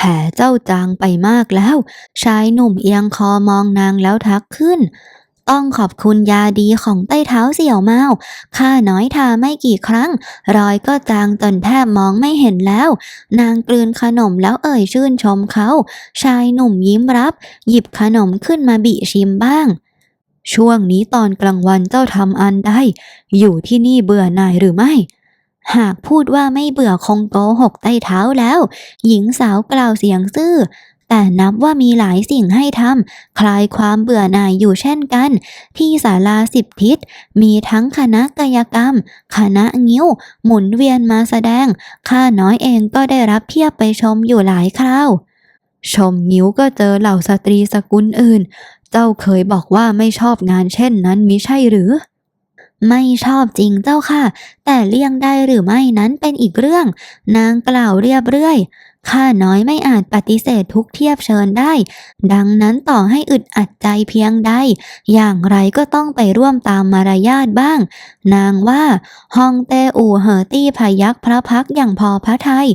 แผลเจ้าจางไปมากแล้ว ชายหนุ่มเอียงคอมองนางแล้วทักขึ้น ต้องขอบคุณยาดีของใต้เท้าเสี่ยวเมาข้าน้อยทาไม่กี่ครั้ง รอยก็จางจนแทบมองไม่เห็นแล้ว นางกลืนขนมแล้วเอ่ยชื่นชมเขา ชายหนุ่มยิ้มรับ หยิบขนมขึ้นมาบิชิมบ้างช่วงนี้ตอนกลางวันเจ้าทำอันใดอยู่ที่นี่เบื่อหน่ายหรือไม่ หากพูดว่าไม่เบื่อคงโกหกใต้เท้าแล้ว หญิงสาวกล่าวเสียงซื่อ แต่นับว่ามีหลายสิ่งให้ทำคลายความเบื่อหน่ายอยู่เช่นกัน ที่ศาลาสิบทิศ มีทั้งคณะกายกรรม คณะงิ้ว หมุนเวียนมาแสดง ข้าน้อยเองก็ได้รับเทียบไปชมอยู่หลายคราว ชมงิ้วก็เจอเหล่าสตรีสกุลอื่น เจ้าเคยบอกว่าไม่ชอบงานเช่นนั้นมิใช่หรือ ไม่ชอบจริงเจ้าค่ะ แต่เลี่ยงได้หรือไม่นั้นเป็นอีกเรื่อง นางกล่าวเรียบเรื่อยข้าน้อยไม่อาจปฏิเสธทุกเทียบเชิญได้ ดังนั้นต่อให้อึดอัดใจเพียงใด อย่างไรก็ต้องไปร่วมตามมารยาทบ้าง นางว่าฮองเตอูเหอตี้พยักพระพักอย่างพอพระไทย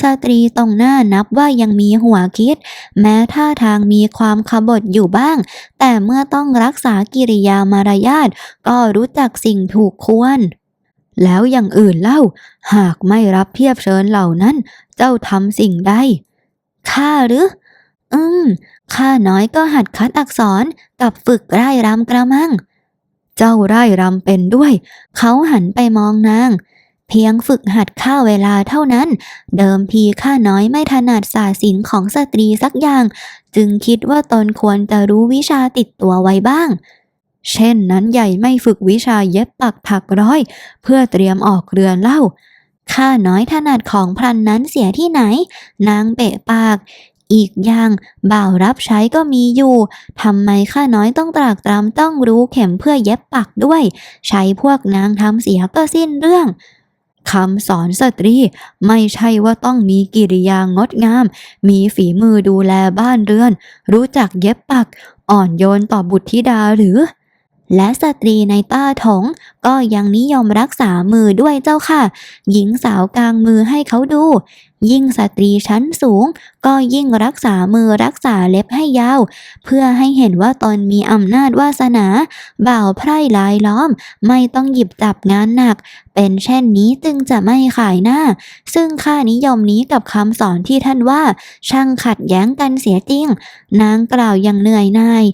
สตรีตรงหน้านับว่ายังมีหัวคิด แม้ท่าทางมีความขบถอยู่บ้าง แต่เมื่อต้องรักษากิริยามารยาทก็รู้จักสิ่งถูกควร แล้วอย่างอื่นเล่า หากไม่รับเทียบเชิญเหล่านั้น เจ้าทำสิ่งใดข้าหรือ อืมข้าน้อยก็หัดคัดอักษรกับฝึกไร่รำกระมัง เจ้าไร่รำเป็นด้วย เขาหันไปมองนาง เพียงฝึกหัดข้าเวลาเท่านั้น เดิมทีข้าน้อยไม่ถนัดศาสตร์ศิลป์ของสตรีสักอย่าง จึงคิดว่าตนควรจะรู้วิชาติดตัวไว้บ้าง เช่นนั้นใหญ่ไม่ฝึกวิชาเย็บปักถักร้อย เพื่อเตรียมออกเรือนเล่า ข้าน้อยถนัดของพรันนั้นเสียที่ไหน นางเปะปาก อีกอย่างบ่าวรับใช้ก็มีอยู่ทำไมข้าน้อยต้องตรากตรำต้องรู้เข็มเพื่อเย็บปักด้วย ใช้พวกนางทำเสียก็สิ้นเรื่องคำสอนสตรีไม่ใช่ว่าต้องมีกิริยางดงาม มีฝีมือดูแลบ้านเรือน รู้จักเย็บปัก อ่อนโยนต่อบุตรธิดาหรือ และสตรีในต้าถงก็ยังนิยมรักษามือด้วยเจ้าค่ะ หญิงสาวกลางมือให้เขาดู ยิ่งสตรีชั้นสูง ก็ยิ่งรักษามือรักษาเล็บให้ยาว เพื่อให้เห็นว่าตนมีอำนาจวาสนา บ่าวไพร่ลายล้อม ไม่ต้องหยิบจับงานหนัก เป็นเช่นนี้จึงจะไม่ขายหน้า ซึ่งค่านิยมนี้กับคำสอนที่ท่านว่า ช่างขัดแย้งกันเสียจริง นางกล่าวอย่างเหนื่อยหน่าย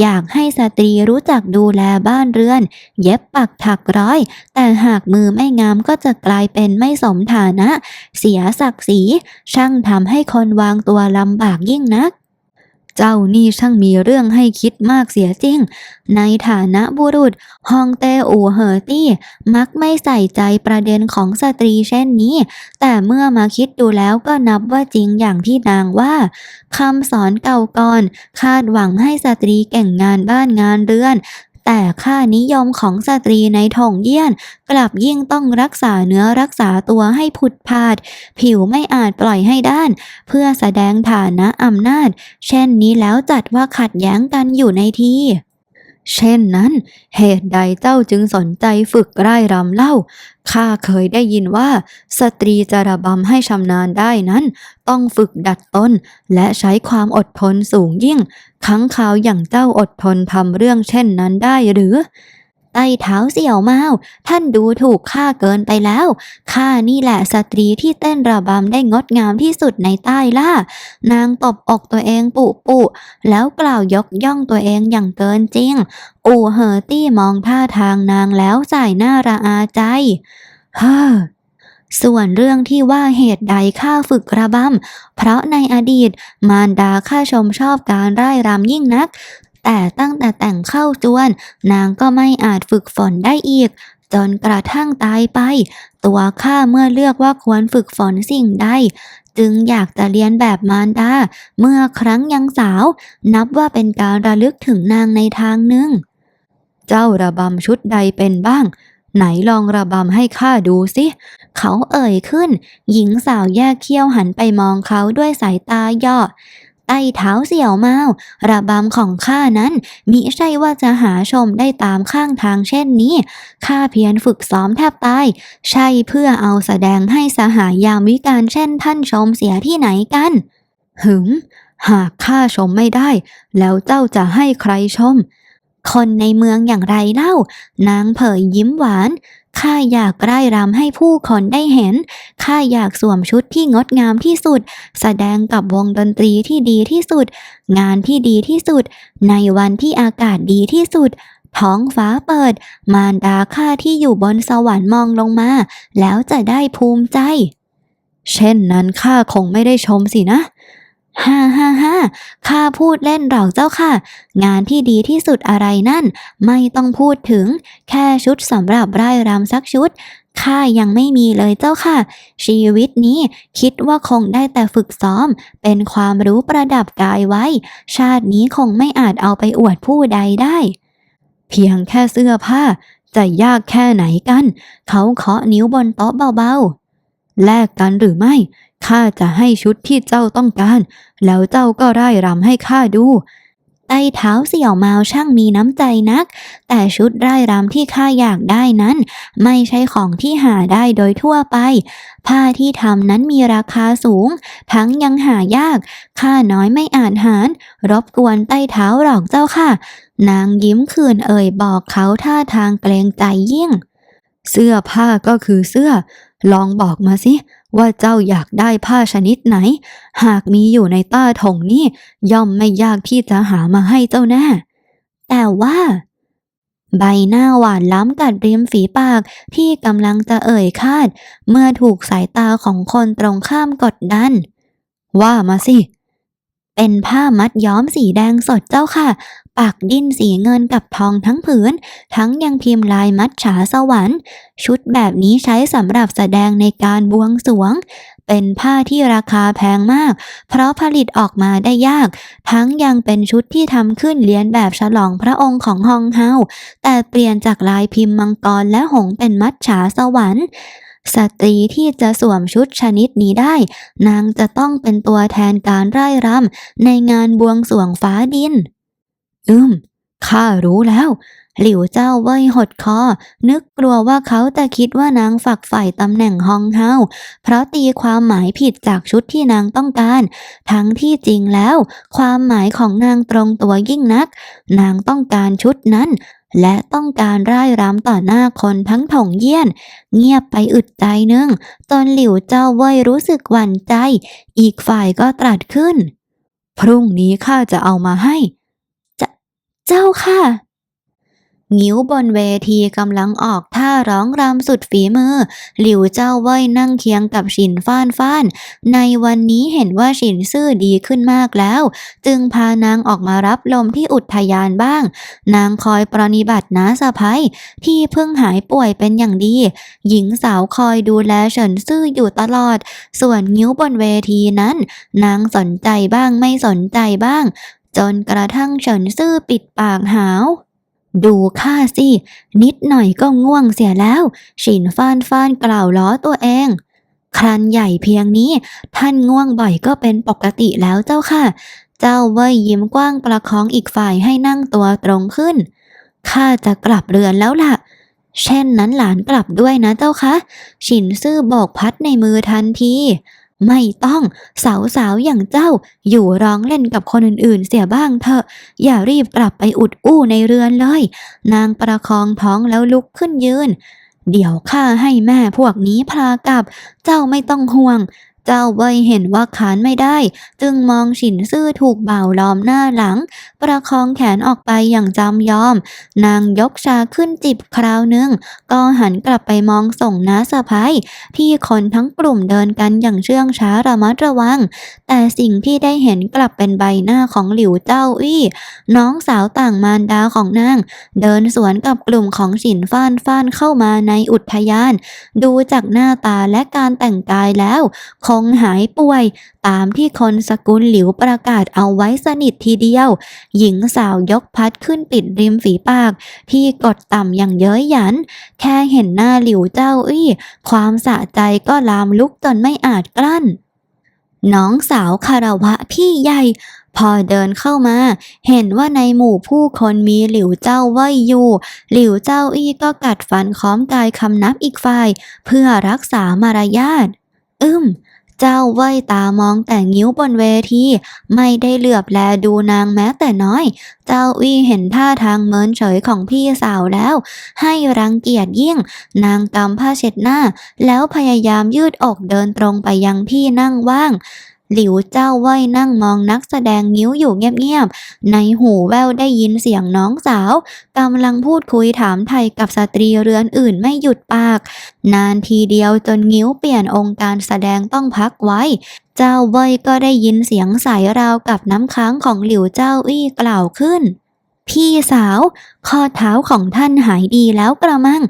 อยากให้สตรีรู้จักดูแลบ้านเรือน เย็บปักถักร้อย แต่หากมือไม่งามก็จะกลายเป็นไม่สมฐานะ เสียศักดิ์ศรีช่างทำให้คนวางตัวลำบากยิ่งนัก เจ้านี่ช่างมีเรื่องให้คิดมากเสียจริง ในฐานะบุรุษฮองเตอูเหอตี้ มักไม่ใส่ใจประเด็นของสตรีเช่นนี้ แต่เมื่อมาคิดดูแล้วก็นับว่าจริงอย่างที่นางว่าคำสอนเก่าก่อน คาดหวังให้สตรีเก่งงานบ้านงานเรือน แต่ค่านิยมของสตรีในทงเยี่ยน กลับยิ่งต้องรักษาเนื้อรักษาตัวให้ผุดพาด ผิวไม่อาจปล่อยให้ด้าน เพื่อแสดงฐานะอำนาจ เช่นนี้แล้วจัดว่าขัดแย้งกันอยู่ในที่ เช่นนั้น เหตุใดเจ้าจึงสนใจฝึกไร่รำเล่า ข้าเคยได้ยินว่า สตรีจะระบำให้ชำนาญได้นั้น ต้องฝึกดัดตนและใช้ความอดทนสูงยิ่งค้งคาวอย่างเจ้าอดทนทำเรื่องเช่นนั้นได้หรือ ใต้เท้าเสี่ยวเมาท่านดูถูกข้าเกินไปแล้ว ข้านี่แหละสตรีที่เต้นระบำได้งดงามที่สุดในใต้ล่า นางตบอกตัวเองปุปุ แล้วกล่าวยกย่องตัวเองอย่างเกินจริง อู่เหอตี้มองท่าทางนางแล้วสายหน้าระอาใจเฮ้อส่วนเรื่องที่ว่าเหตุใดข้าฝึกระบำ เพราะในอดีต มารดาข้าชมชอบการไร่รำยิ่งนัก แต่ตั้งแต่แต่งเข้าจวน นางก็ไม่อาจฝึกฝนได้อีก จนกระทั่งตายไป ตัวข้าเมื่อเลือกว่าควรฝึกฝนสิ่งใดจึงอยากจะเรียนแบบมารดา เมื่อครั้งยังสาว นับว่าเป็นการระลึกถึงนางในทางหนึ่ง เจ้าระบำชุดใดเป็นบ้าง ไหนลองระบำให้ข้าดูสิ เขาเอ่ยขึ้น หญิงสาวแยกเขี้ยวหันไปมองเขาด้วยสายตาย่อ ใต้เท้าเสี่ยวเมาระบำของข้านั้น มิใช่ว่าจะหาชมได้ตามข้างทางเช่นนี้ ข้าเพียรฝึกซ้อมแทบตาย ใช่เพื่อเอาแสดงให้สหายยามวิการเช่นท่านชมเสียที่ไหนกัน หึม หากข้าชมไม่ได้ แล้วเจ้าจะให้ใครชม คนในเมืองอย่างไรเล่า นางเผยยิ้มหวาน ข้าอยากไร่รำให้ผู้คนได้เห็น ข้าอยากสวมชุดที่งดงามที่สุด แสดงกับวงดนตรีที่ดีที่สุด งานที่ดีที่สุด ในวันที่อากาศดีที่สุด ท้องฟ้าเปิด มารดาข้าที่อยู่บนสวรรค์มองลงมา แล้วจะได้ภูมิใจ เช่นนั้นข้าคงไม่ได้ชมสินะฮ่าฮ่าฮ่า ข้าพูดเล่นหรอกเจ้าค่ะ งานที่ดีที่สุดอะไรนั่น ไม่ต้องพูดถึง แค่ชุดสำหรับร่ายรำสักชุดข้ายังไม่มีเลยเจ้าค่ะ ชีวิตนี้คิดว่าคงได้แต่ฝึกซ้อม เป็นความรู้ประดับกายไว้ ชาตินี้คงไม่อาจเอาไปอวดผู้ใดได้ เพียงแค่เสื้อผ้า จะยากแค่ไหนกัน เขาเคาะนิ้วบนโต๊ะเบาๆ แลกกันหรือไม่ ข้าจะให้ชุดที่เจ้าต้องการ แล้วเจ้าก็ร่ายรำให้ข้าดูใต้เท้าเสี่ยวเมาช่างมีน้ำใจนัก แต่ชุดร่ายรำที่ข้าอยากได้นั้น ไม่ใช่ของที่หาได้โดยทั่วไป ผ้าที่ทำนั้นมีราคาสูง ทั้งยังหายาก ข้าน้อยไม่อาจหาร รบกวนใต้เท้าหรอกเจ้าค่ะ นางยิ้มคืนเอ่ยบอกเขาท่าทางเกรงใจยิ่ง เสื้อผ้าก็คือเสื้อ ลองบอกมาสิ ว่าเจ้าอยากได้ผ้าชนิดไหน หากมีอยู่ในต้าถงนี่ย่อมไม่ยากที่จะหามาให้เจ้าแน่ แต่ว่า ใบหน้าหวานล้ำกัดริมฝีปากที่กำลังจะเอ่ยคาด เมื่อถูกสายตาของคนตรงข้ามกดดัน ว่ามาสิ เป็นผ้ามัดย้อมสีแดงสดเจ้าค่ะ ปักดิ้นสีเงินกับทองทั้งผืน ทั้งยังพิมพ์ลายมัดฉาสวรรค์ ชุดแบบนี้ใช้สำหรับแสดงในการบวงสรวง เป็นผ้าที่ราคาแพงมาก เพราะผลิตออกมาได้ยาก ทั้งยังเป็นชุดที่ทำขึ้นเลียนแบบฉลองพระองค์ของฮองเฮา แต่เปลี่ยนจากลายพิมพ์มังกรและหงเป็นมัดฉาสวรรค์สตรีที่จะสวมชุดชนิดนี้ได้ นางจะต้องเป็นตัวแทนการร่ายรำในงานบวงสรวงฟ้าดิน อืม ข้ารู้แล้ว หลิวเจ้าเว่ยหดคอ นึกกลัวว่าเขาจะคิดว่านางฝักใฝ่ตำแหน่งฮองเฮา เพราะตีความหมายผิดจากชุดที่นางต้องการ ทั้งที่จริงแล้ว ความหมายของนางตรงตัวยิ่งนัก นางต้องการชุดนั้น และต้องการร่ายรำต่อหน้าคนทั้งถงเยี่ยน เงียบไปอึดใจนึงจนหลิวเจ้าเว่ยรู้สึกหวั่นใจ อีกฝ่ายก็ตรัสขึ้น พรุ่งนี้ข้าจะเอามาให้ เจ้าค่ะ งิ้วบนเวทีกำลังออกท่าร้องรำสุดฝีมือ หลิวเจ้าเว่ยนั่งเคียงกับฉินฟ้านฟ้าน ในวันนี้เห็นว่าฉินซื่อดีขึ้นมากแล้ว จึงพานางออกมารับลมที่อุทยานบ้าง นางคอยปรนนิบัติน้าสะพ้ยที่เพิ่งหายป่วยเป็นอย่างดี หญิงสาวคอยดูแลเฉินซื่ออยู่ตลอด ส่วนงิ้วบนเวทีนั้น นางสนใจบ้างไม่สนใจบ้าง จนกระทั่งเฉินซื่อปิดปากหาว ดูข้าสิ นิดหน่อยก็ง่วงเสียแล้ว ฉินฟ้านฟ้านกล่าวล้อตัวเอง ครันใหญ่เพียงนี้ ท่านง่วงบ่อยก็เป็นปกติแล้วเจ้าค่ะ เจ้าเว่ยยิ้มกว้างประคองอีกฝ่ายให้นั่งตัวตรงขึ้นข้าจะกลับเรือนแล้วล่ะ เช่นนั้นหลานกลับด้วยนะเจ้าคะ ฉินซื่อโบกพัดในมือทันที ไม่ต้องสาวๆอย่างเจ้า อยู่ร้องเล่นกับคนอื่นๆ เสียบ้างเถอะ อย่ารีบกลับไปอุดอู้ในเรือนเลย นางประคองท้องแล้วลุกขึ้นยืน เดี๋ยวข้าให้แม่พวกนี้พากลับ เจ้าไม่ต้องห่วง เจ้าเว่ยเห็นว่าขานไม่ได้ จึงมองฉินซื่อถูกบ่าวล้อมหน้าหลัง ประคองแขนออกไปอย่างจำยอม นางยกชาขึ้นจิบคราวหนึ่ง ก็หันกลับไปมองส่งน้าสะพ้ายที่คนทั้งกลุ่มเดินกันอย่างเชื่องช้าระมัดระวัง แต่สิ่งที่ได้เห็นกลับเป็นใบหน้าของหลิวเจ้าอี้น้องสาวต่างมารดาของนาง เดินสวนกับกลุ่มของฉินฟ้านฟ้านเข้ามาในอุทยาน ดูจากหน้าตาและการแต่งกายแล้วคงงหายป่วย ตามที่คนสกุลหลิวประกาศเอาไว้สนิททีเดียว หญิงสาวยกพัดขึ้นปิดริมฝีปาก ที่กดต่ำอย่างเย้ยหยัน แค่เห็นหน้าหลิวเจ้าอี้ความสะใจก็ลามลุกจนไม่อาจกลั้น น้องสาวคารวะพี่ใหญ่พอเดินเข้ามา เห็นว่าในหมู่ผู้คนมีหลิวเจ้าว่ยอยู่ หลิวเจ้าอี้ก็กัดฟันค้อมกายคำนับอีกฝ่าย เพื่อรักษามารยาทอึม เจ้าเว่ยตามองแต่งิ้วบนเวที ไม่ได้เหลือบแลดูนางแม้แต่น้อย เจ้าอี้เห็นท่าทางเมินเฉยของพี่สาวแล้ว ให้รังเกียจยิ่ง นางกำผ้าเช็ดหน้า แล้วพยายามยืดอกเดินตรงไปยังที่นั่งว่าง หลิวเจ้าเว่ยนั่งมองนักแสดงงิ้วอยู่เงียบๆ ในหูแววได้ยินเสียงน้องสาวกำลังพูดคุยถามไทยกับสตรีเรือนอื่นไม่หยุดปาก นานทีเดียวจนงิ้วเปลี่ยนองค์การแสดงต้องพักไว้ เจ้าเว่ยก็ได้ยินเสียงใสราวกับน้ำค้างของหลิวเจ้าอี้กล่าวขึ้น พี่สาว ข้อเท้าของท่านหายดีแล้วกระมัง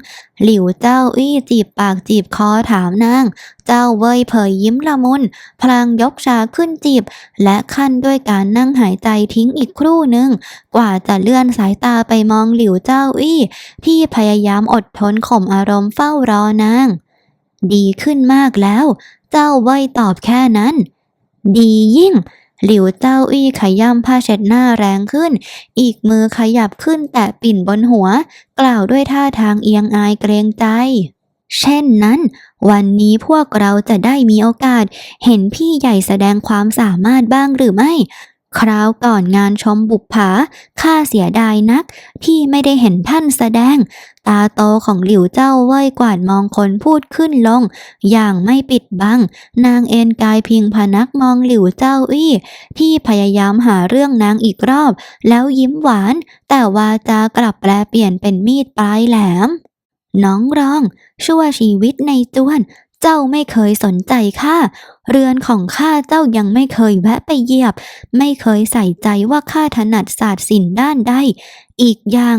หลิวเจ้าอี้จีบปากจีบคอถามนาง เจ้าเว่ยเผยยิ้มละมุน พลางยกชาขึ้นจีบ และขั้นด้วยการนั่งหายใจทิ้งอีกครู่หนึ่ง กว่าจะเลื่อนสายตาไปมองหลิวเจ้าอี้ ที่พยายามอดทนข่มอารมณ์เฝ้ารอนาง ดีขึ้นมากแล้ว เจ้าเว่ยตอบแค่นั้น ดียิ่ง หลิวเจ้าอี้ขย้ำผ้าเช็ดหน้าแรงขึ้น อีกมือขยับขึ้นแตะปิ่นบนหัว กล่าวด้วยท่าทางเอียงอายเกรงใจ เช่นนั้น วันนี้พวกเราจะได้มีโอกาส เห็นพี่ใหญ่แสดงความสามารถบ้างหรือไม่ คราวก่อนงานชมบุปผาข้าเสียดายนัก ที่ไม่ได้เห็นท่านแสดง ตาโตของหลิวเจ้าเว่ยกวาดมองคนพูดขึ้นลง อย่างไม่ปิดบัง นางเอ็นกายพิงพนักมองหลิวเจ้าอี้ที่พยายามหาเรื่องนางอีกรอบ แล้วยิ้มหวาน แต่วาจากลับแปลเปลี่ยนเป็นมีดปลายแหลมน้องรอง ชั่วชีวิตในจวน เจ้าไม่เคยสนใจข้า เรือนของข้าเจ้ายังไม่เคยแวะไปเหยียบ ไม่เคยใส่ใจว่าข้าถนัดศาสตร์ศิลป์ด้านใด อีกอย่าง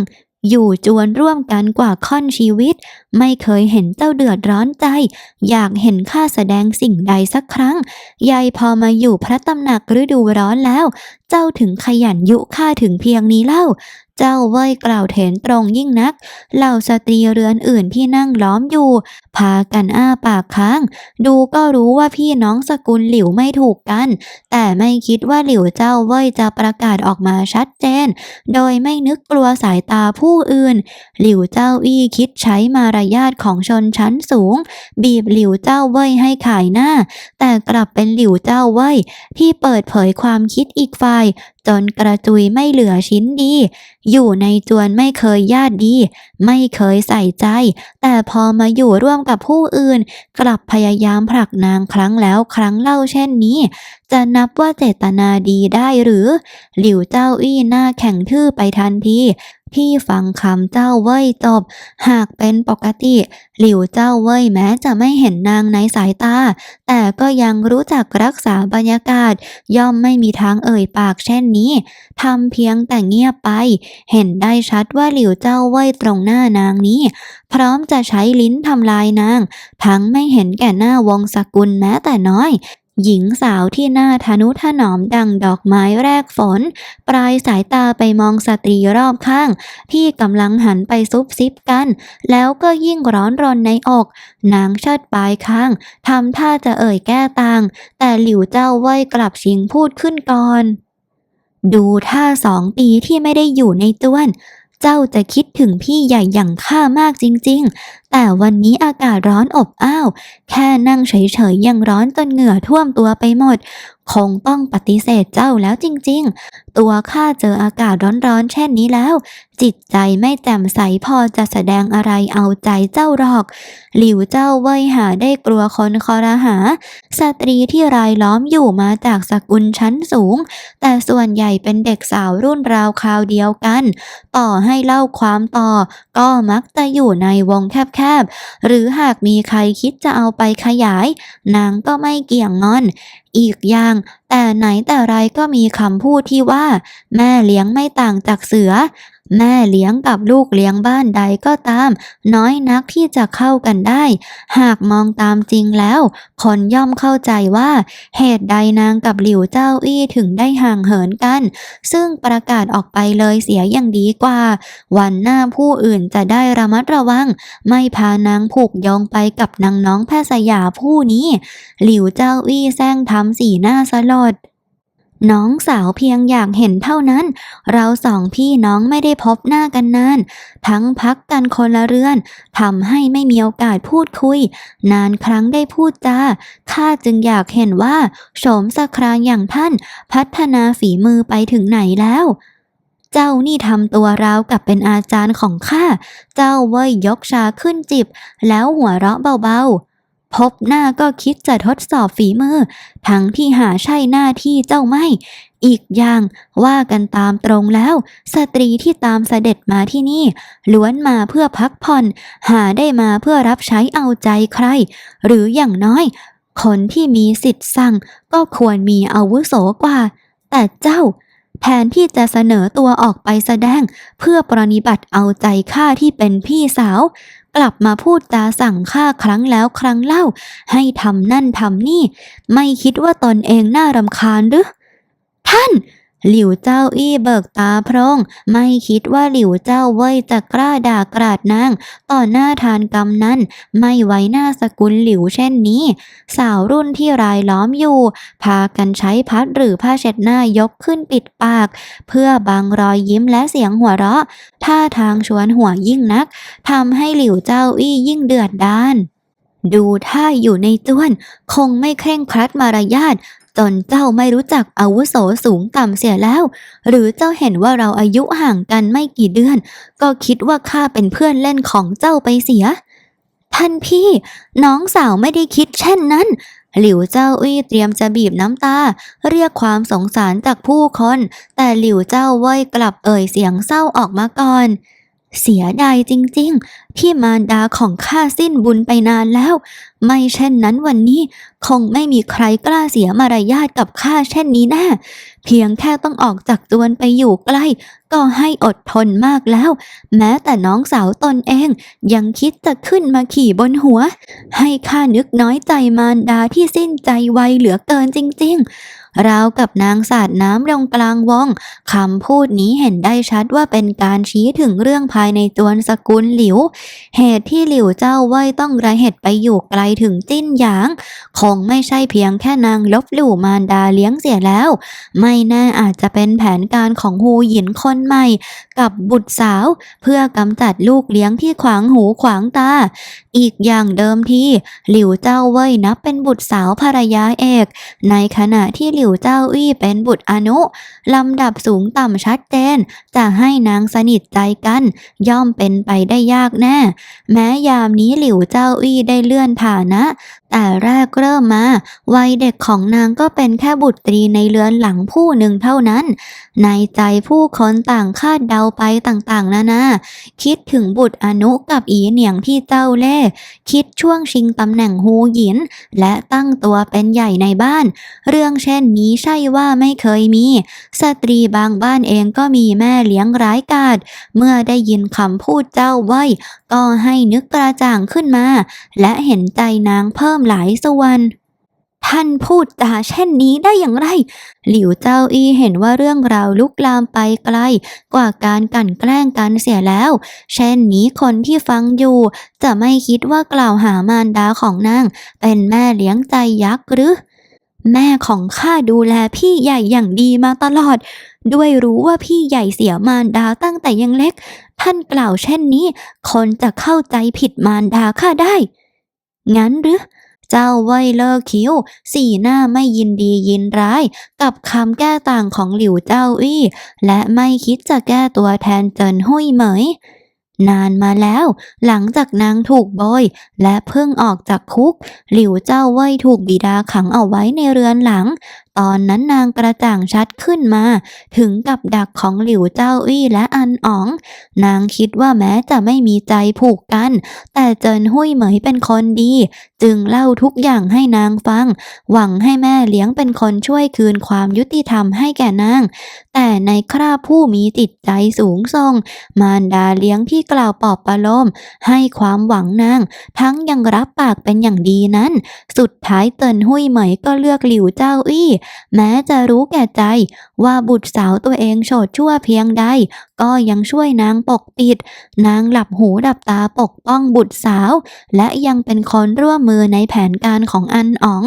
อยู่จวนร่วมกันกว่าค่อนชีวิต ไม่เคยเห็นเจ้าเดือดร้อนใจ อยากเห็นข้าแสดงสิ่งใดสักครั้งยายพอมาอยู่พระตำหนักฤดูร้อนแล้ว เจ้าถึงขยันยุข้าถึงเพียงนี้เล่าเจ้าเว่ยกล่าวเถนตรงยิ่งนัก เหล่าสตรีเรือนอื่นที่นั่งล้อมอยู่ พากันอ้าปากค้าง ดูก็รู้ว่าพี่น้องสกุลหลิวไม่ถูกกัน แต่ไม่คิดว่าหลิวเจ้าเว่ยจะประกาศออกมาชัดเจน โดยไม่นึกกลัวสายตาผู้อื่น หลิวเจ้าอี้คิดใช้มารยาทของชนชั้นสูง บีบหลิวเจ้าเว่ยให้ขายหน้า แต่กลับเป็นหลิวเจ้าเว่ยที่เปิดเผยความคิดอีกฝ่าย จนกระจุยไม่เหลือชิ้นดี อยู่ในจวนไม่เคยญาติดี ไม่เคยใส่ใจ แต่พอมาอยู่ร่วมกับผู้อื่น กลับพยายามผลักนางครั้งแล้วครั้งเล่าเช่นนี้ จะนับว่าเจตนาดีได้หรือ หลิวเจ้าอี้หน้าแข็งทื่อไปทันที ที่ฟังคำเจ้าเว่ยจบ หากเป็นปกติ หลิวเจ้าเว่ยแม้จะไม่เห็นนางในสายตา แต่ก็ยังรู้จักรักษาบรรยากาศ ย่อมไม่มีทางเอ่ยปากเช่นนี้ทำเพียงแต่เงียบไป เห็นได้ชัดว่าหลิวเจ้าเว่ยตรงหน้านางนี้ พร้อมจะใช้ลิ้นทำลายนาง ทั้งไม่เห็นแก่หน้าวงสกุลแม้แต่น้อย หญิงสาวที่หน้าทนุถนอมดังดอกไม้แรกฝน ปลายสายตาไปมองสตรีรอบข้าง ที่กำลังหันไปซุบซิบกัน แล้วก็ยิ่งร้อนรนในอก นางเชิดปลายข้างทำท่าจะเอ่ยแก้ต่าง แต่หลิวเจ้าเว่ยกลับชิงพูดขึ้นก่อน ดูท่าสองปีที่ไม่ได้อยู่ในจวน เจ้าจะคิดถึงพี่ใหญ่อย่างข้ามากจริง ๆ แต่วันนี้อากาศร้อนอบอ้าว แค่นั่งเฉยๆยังร้อนจนเหงื่อท่วมตัวไปหมดคงต้องปฏิเสธเจ้าแล้วจริงๆ ตัวข้าเจออากาศร้อนๆเช่นนี้แล้ว จิตใจไม่แจ่มใสพอจะแสดงอะไรเอาใจเจ้าหรอก หลิวเจ้าเว่ยหาได้กลัวคนคอรหา สตรีที่รายล้อมอยู่มาจากสกุลชั้นสูง แต่ส่วนใหญ่เป็นเด็กสาวรุ่นราวคราวเดียวกัน ต่อให้เล่าความต่อ ก็มักจะอยู่ในวงแคบๆ หรือหากมีใครคิดจะเอาไปขยาย นางก็ไม่เกี่ยงงอน อีกอย่าง แต่ไหนแต่ไรก็มีคำพูดที่ว่า แม่เลี้ยงไม่ต่างจากเสือ แม่เลี้ยงกับลูกเลี้ยงบ้านใดก็ตาม น้อยนักที่จะเข้ากันได้ หากมองตามจริงแล้ว คนย่อมเข้าใจว่า เหตุใดนางกับหลิวเจ้าอี้ถึงได้ห่างเหินกัน ซึ่งประกาศออกไปเลยเสียอย่างดีกว่า วันหน้าผู้อื่นจะได้ระมัดระวัง ไม่พานางผูกโยงไปกับนางน้องแพทย์สยาผู้นี้ หลิวเจ้าอี้แซงทำสีหน้าสลด น้องสาวเพียงอยากเห็นเท่านั้น เราสองพี่น้องไม่ได้พบหน้ากันนาน ทั้งพักกันคนละเรือนทำให้ไม่มีโอกาสพูดคุย นานครั้งได้พูดจาข้าจึงอยากเห็นว่าโฉมสครานอย่างท่าน พัฒนาฝีมือไปถึงไหนแล้วเจ้านี่ทำตัวราวกับเป็นอาจารย์ของข้า เจ้าเว้ยยกชาขึ้นจิบ แล้วหัวเราะเบาๆ พบหน้าก็คิดจะทดสอบฝีมือ ทั้งที่หาใช่หน้าที่เจ้าไม่ อีกอย่างว่ากันตามตรงแล้ว สตรีที่ตามเสด็จมาที่นี่ ล้วนมาเพื่อพักผ่อน หาได้มาเพื่อรับใช้เอาใจใคร หรืออย่างน้อย คนที่มีสิทธิ์สั่งก็ควรมีอาวุโสกว่า แต่เจ้า แทนที่จะเสนอตัวออกไปแสดง เพื่อปรนิบัติเอาใจข้าที่เป็นพี่สาว กลับมาพูดจาสั่งข้าครั้งแล้วครั้งเล่า ให้ทำนั่นทำนี่ ไม่คิดว่าตนเองน่ารำคาญหรือ ท่าน หลิวเจ้าอี้เบิกตาพรงไม่คิดว่าหลิวเจ้าเว่ยจะกล้าด่ากราดนาง ต่อหน้าทานกำนั้น ไม่ไว้หน้าสกุลหลิวเช่นนี้ สาวรุ่นที่รายล้อมอยู่ พากันใช้พัดหรือผ้าเช็ดหน้ายกขึ้นปิดปาก เพื่อบังรอยยิ้มและเสียงหัวเราะ ท่าทางชวนหัวยิ่งนักทำให้หลิวเจ้าอี้ยิ่งเดือดดานดูท่าอยู่ในจ้วน คงไม่เคร่งครัดมารยาท จนเจ้าไม่รู้จักอาวุโสสูงต่ำเสียแล้ว หรือเจ้าเห็นว่าเราอายุห่างกันไม่กี่เดือน ก็คิดว่าข้าเป็นเพื่อนเล่นของเจ้าไปเสีย ท่านพี่ น้องสาวไม่ได้คิดเช่นนั้น หลิวเจ้าอี้เตรียมจะบีบน้ำตา เรียกความสงสารจากผู้คน แต่หลิวเจ้าเว่ยกลับเอ่ยเสียงเศร้าออกมาก่อน เสียดายจริงๆ ที่มารดาของข้าสิ้นบุญไปนานแล้ว ไม่เช่นนั้นวันนี้คงไม่มีใครกล้าเสียมารยาทกับข้าเช่นนี้แน่เพียงแค่ต้องออกจากจวนไปอยู่ใกล้ ก็ให้อดทนมากแล้ว แม้แต่น้องสาวตนเอง ยังคิดจะขึ้นมาขี่บนหัว ให้ข้านึกน้อยใจมารดาที่สิ้นใจไวเหลือเกินจริง ๆ ราวกับนางสาดน้ำลงกลางวงคำพูดนี้เห็นได้ชัดว่าเป็นการชี้ถึงเรื่องภายในจวสกุลหลิว เหตุที่หลิวเจ้าเว่ยต้องระเหตุไปอยู่ไกลถึงจิ้นหยาง คงไม่ใช่เพียงแค่นางลบหลู่มารดาเลี้ยงเสียแล้ว ไม่แน่อาจจะเป็นแผนการของฮูหยินคนใหม่ กับบุตรสาว เพื่อกำจัดลูกเลี้ยงที่ขวางหูขวางตา อีกอย่างเดิมทีหลิวเจ้าเว่ยนับเป็นบุตรสาวภรรยาเอก ในขณะที่หลิิวเจ้าอี้เป็นบุตรอนุ ลำดับสูงต่ำชัดเจน จะให้นางสนิทใจกัน ย่อมเป็นไปได้ยากแน่ แม้ยามนี้หลิวเจ้าอี้ได้เลื่อนฐานะ แต่แรกเริ่มมา วัยเด็กของนางก็เป็นแค่บุตรีในเรือนหลังผู้หนึ่งเท่านั้น ในใจผู้คนต่างคาดเดาไปต่างๆ นานา คิดถึงบุตรอนุกับอีเหนียงที่เจ้าเล่คิดช่วงชิงตำแหน่งฮูหยิน และตั้งตัวเป็นใหญ่ในบ้าน เรื่องเช่นนี้ใช่ว่าไม่เคยมี สตรีบางบ้านเองก็มีแม่เลี้ยงร้ายกาจเมื่อได้ยินคำพูดเจ้าไว้ ก็ให้นึกกระจ่างขึ้นมา และเห็นใจนางเพิ่มหลายส่วนท่านพูดจาเช่นนี้ได้อย่างไร หลิวเจ้าอี้เห็นว่าเรื่องราวลุกลามไปไกล กว่าการกันแกล้งกันเสียแล้ว เช่นนี้คนที่ฟังอยู่ จะไม่คิดว่ากล่าวหามารดาของนาง เป็นแม่เลี้ยงใจยักษ์หรือ แม่ของข้าดูแลพี่ใหญ่อย่างดีมาตลอด ด้วยรู้ว่าพี่ใหญ่เสียมารดาตั้งแต่ยังเล็ก ท่านกล่าวเช่นนี้ คนจะเข้าใจผิดมารดาข้าได้ งั้นหรือ เจ้าไว่ยเลิกคิ้วสีหน้าไม่ยินดียินร้าย กับคำแก้ต่างของหลิวเจ้าอี้และไม่คิดจะแก้ตัวแทนเจินหุยเหมย นานมาแล้ว หลังจากนางถูกโบย และเพิ่งออกจากคุก หลิวเจ้าเว่ยถูกบิดาขังเอาไว้ในเรือนหลัง ตอนนั้นนางกระจ่างชัดขึ้นมา ถึงกับดักของหลิวเจ้าอี้และอันอ๋อง นางคิดว่าแม้จะไม่มีใจผูกกัน แต่เจินหุยเหมยเป็นคนดี จึงเล่าทุกอย่างให้นางฟัง หวังให้แม่เลี้ยงเป็นคนช่วยคืนความยุติธรรมให้แก่นาง แต่ในคราผู้มีจิตใจสูงส่ง มารดาเลี้ยงที่กล่าวปลอบประโลม ให้ความหวังนาง ทั้งยังรับปากเป็นอย่างดีนั้น สุดท้ายเตินหุยเหมยก็เลือกหลิวเจ้าอี้แม้จะรู้แก่ใจ ว่าบุตรสาวตัวเองโฉดชั่วเพียงใด ก็ยังช่วยนางปกปิด นางหลับหูดับตาปกป้องบุตรสาว และยังเป็นคนร่วมมือในแผนการของอันอ๋อง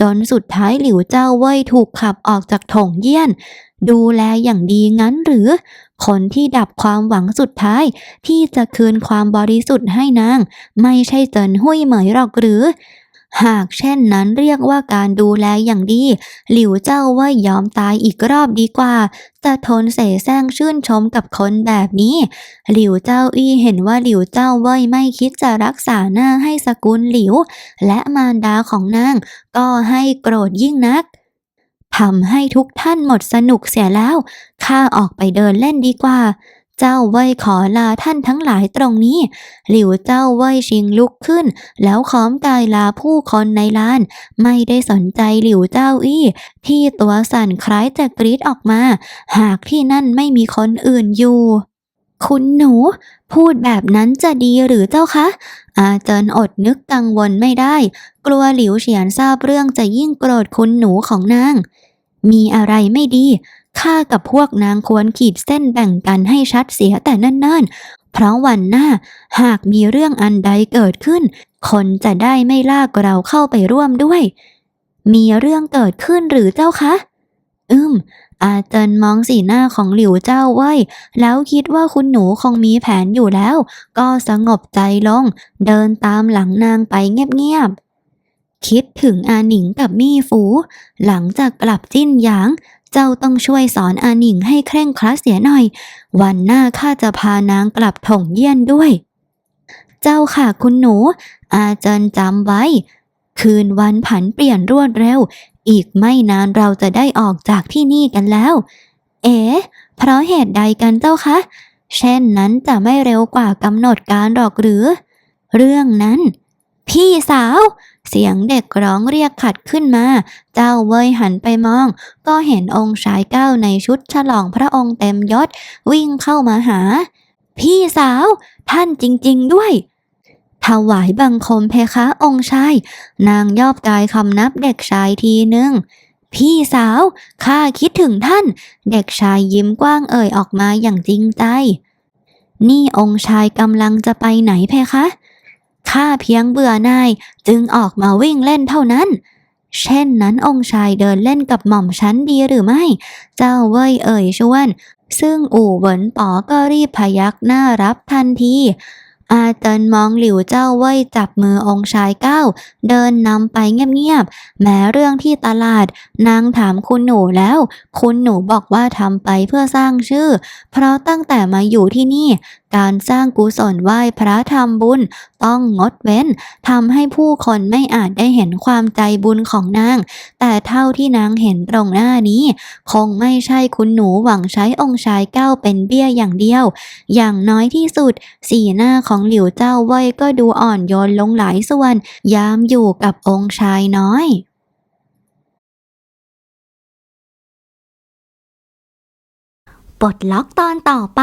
จนสุดท้ายหลิวเจ้าเว่ยถูกขับออกจากถงเยี่ยน ดูแลอย่างดีงั้นหรือ คนที่ดับความหวังสุดท้าย ที่จะคืนความบริสุทธิ์ให้นาง ไม่ใช่เจินหุยเหมยหรอกหรือ หากเช่นนั้นเรียกว่าการดูแลอย่างดี หลิวเจ้าว่ยยอมตายอีกรอบดีกว่าจะทนเสแสร้งชื่นชมกับคนแบบนี้ หลิวเจ้าอี้เห็นว่าหลิวเจ้าว่ยไม่คิดจะรักษาหน้าให้สกุลหลิว และมารดาของนาง ก็ให้โกรธยิ่งนักทำให้ทุกท่านหมดสนุกเสียแล้ว ข้าออกไปเดินเล่นดีกว่า เจ้าเว่ยขอลาท่านทั้งหลายตรงนี้ หลิวเจ้าเว่ยชิงลุกขึ้น แล้วค้อมกายลาผู้คนในลาน ไม่ได้สนใจหลิวเจ้าอี้ ที่ตัวสั่นคล้ายจะกรีดออกมา หากที่นั่นไม่มีคนอื่นอยู่ คุณหนู พูดแบบนั้นจะดีหรือเจ้าคะ อาเจินอดนึกกังวลไม่ได้ กลัวหลิวเฉียนทราบเรื่องจะยิ่งโกรธคุณหนูของนางมีอะไรไม่ดี ข้ากับพวกนางควรขีดเส้นแบ่งกันให้ชัดเสียแต่เนิ่นๆ เพราะวันหน้าหากมีเรื่องอันใดเกิดขึ้น คนจะได้ไม่ลากเราเข้าไปร่วมด้วย มีเรื่องเกิดขึ้นหรือเจ้าคะ อืม อาเจินมองสีหน้าของหลิวเจ้าไว้ แล้วคิดว่าคุณหนูคงมีแผนอยู่แล้ว ก็สงบใจลง เดินตามหลังนางไปเงียบๆคิดถึงอาหนิงกับมี่ฝูหลังจากกลับจิ้นหยาง เจ้าต้องช่วยสอนอาหนิงให้เคร่งครัดเสียหน่อย วันหน้าข้าจะพานางกลับถงเยี่ยนด้วย เจ้าค่ะคุณหนู อาเจินจำไว้ คืนวันผันเปลี่ยนรวดเร็ว อีกไม่นานเราจะได้ออกจากที่นี่กันแล้ว เอ๋เพราะเหตุใดกันเจ้าคะเช่นนั้นจะไม่เร็วกว่ากำหนดการหรอกหรือ เรื่องนั้น พี่สาว เสียงเด็กร้องเรียกขัดขึ้นมา เจ้าเวยหันไปมอง ก็เห็นองค์ชายเก้าในชุดฉลองพระองค์เต็มยศ วิ่งเข้ามาหา พี่สาว ท่านจริง ๆ ด้วยถวายบังคมเพคะองค์ชาย นางยอบกายคำนับเด็กชายทีหนึ่งพี่สาว ข้าคิดถึงท่าน เด็กชายยิ้มกว้างเอ่ยออกมาอย่างจริงใจ นี่องค์ชายกำลังจะไปไหนเพคะ ข้าเพียงเบื่อนายจึงออกมาวิ่งเล่นเท่านั้น เช่นนั้นองค์ชายเดินเล่นกับหม่อมฉันดีหรือไม่ เจ้าเว่ยเอ่ยชวน ซึ่งอู่เหวินป๋อก็รีบพยักหน้ารับทันทีอาเจินมองหลิวเจ้าเว่ยจับมือองค์ชายเก้า เดินนำไปเงียบๆ แม้เรื่องที่ตลาด นางถามคุณหนูแล้ว คุณหนูบอกว่าทำไปเพื่อสร้างชื่อ เพราะตั้งแต่มาอยู่ที่นี่การสร้างกุศลไหว้พระทำบุญต้องงดเว้นทำให้ผู้คนไม่อาจได้เห็นความใจบุญของนาง แต่เท่าที่นางเห็นตรงหน้านี้ คงไม่ใช่คุณหนูหวังใช้องค์ชายเก้าเป็นเบี้ยอย่างเดียว อย่างน้อยที่สุด สีหน้าของหลิวเจ้าเว่ยก็ดูอ่อนโยนลงหลายส่วน ยามอยู่กับองค์ชายน้อยปลดล็อกตอนต่อไป